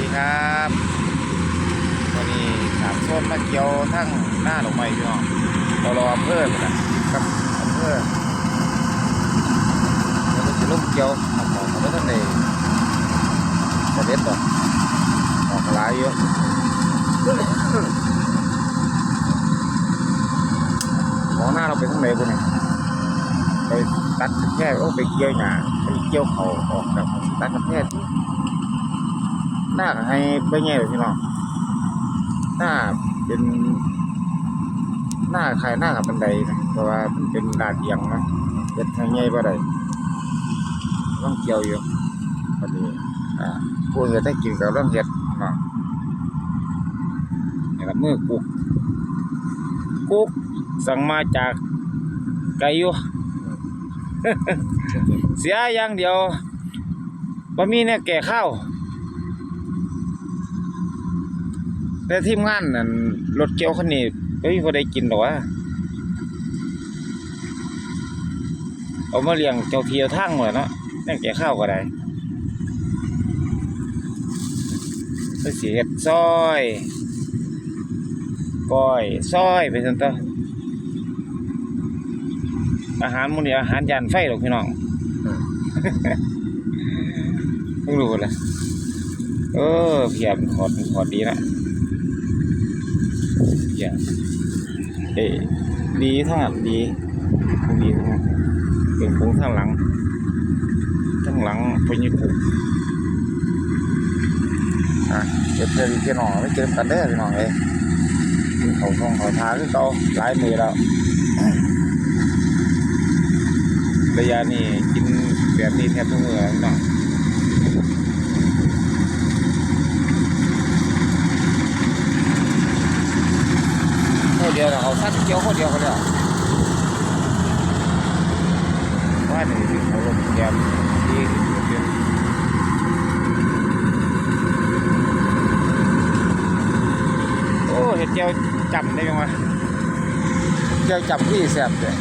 ดีครับวันนี้สามโซนมาเกี่ยวทั้งหน้าดอกไม้พี่น้องตลออำเภอพุ่นนะกับอำเภอแล้วก็จะลุ่มเกี่ยวทำหมอกเขาไม่ทันได้เสด็จดอกออกหลายอยู่มองหน้าเราไปทางไหนบุเนี่ยไปตัดแค่โอ้ไปเกี่ยวหญ้าไปเกี่ยวเขาออกจากตัดกระแทก หน้าให้ไปแง่เลยพี่น้องหน้าเป็นหน้าคล้ายหน้ากับบันไดนะเพราะว่ามันเป็นลาดเอียงนะเฮ็ดให้ใหญ่บ่ได้ต้องเกี่ยวอยู่พอดีอ่าผู้เฮ็ดให้กินก็ต้องเฮ็ดเนาะนี่ละมือกุกกุกสั่งมาจากไกลอยู่เสียอย่างเดียวบ่มีเนี่ยแก่ข้าว แต่ทีมงานนั่นรถเกี่ยวคันนี้ไม่มีคนได้กินหรอกวะเอามาเลี้ยงเจ้าเทียวทั้งหมดเนาะนั่นแก่ข้าวก็ได้ไปเสียดซอยก้อยซอยไปสันตัวอาหารหมันนี้อาหารยานไฟหรอกพี่น้องเพิ่งรู้เลยเออเพียบขอดขอดดีนะ อย่าเออดีทั้งนั้นดีดีทั้งนั้นเป็นพุงทั้งหลังทั้งหลังพญิกุอะเจ็บเจ็บเจ็บหน่อไม่เจ็บกันเด้อพี่องเอ้ยกินเขาทองเขาทาคือเก่าหลายมือแล้วระยะนี้กินแบบนี้แทบทุกมือแล้วพี่น้อง เดียวเขาสั้นเกี่ยวคนเดียวเขาเลยว่านี่เขาลงแกมดีเดียวโอ้เห็ดเจียวจับได้ยังไงเจียวจับพี่แสบเลย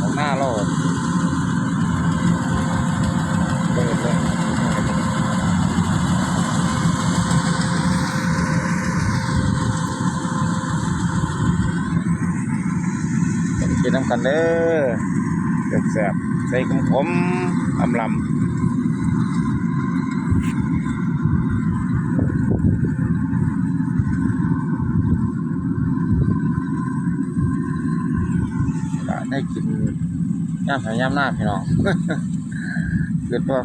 ของหน้าเราเปิดเลย กินน้ำกันเด้อแซ่บๆใส่ขมขมอำลำได้กินย่ามหายามหน้าพี่น้องเกิดว่า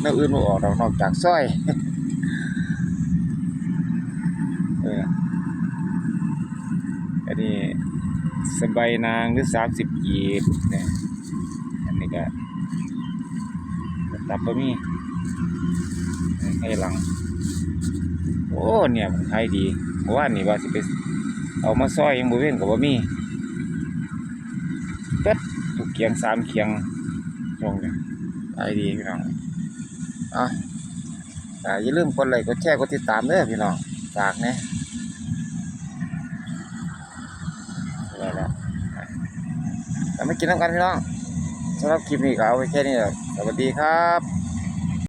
เนื้ออื่นบ่ออกนอกจากสร้อยเอออันนี้ สบายนางหรือสามสิบกีบเนี่ยอันนี้ก็ตับบะมี่ให้หลัง โอ้เนี่ยมันขายดีเพราะว่านี่ว่าสิไปเอามาซอยยังบ่เว้นกับบะมี่เปิดทุกเคียงสามเคียงตรงเนี่ยขายดีพี่น้องอะอ่าอย่าลืมกดไลค์กดแชร์กดติดตามเด้อพี่น้องฝากนะ ไม่กินน้ำกันพี่น้องสำหรับคลิปนี้ก็เอาไว้แค่นี้แหละสวัสดีครับ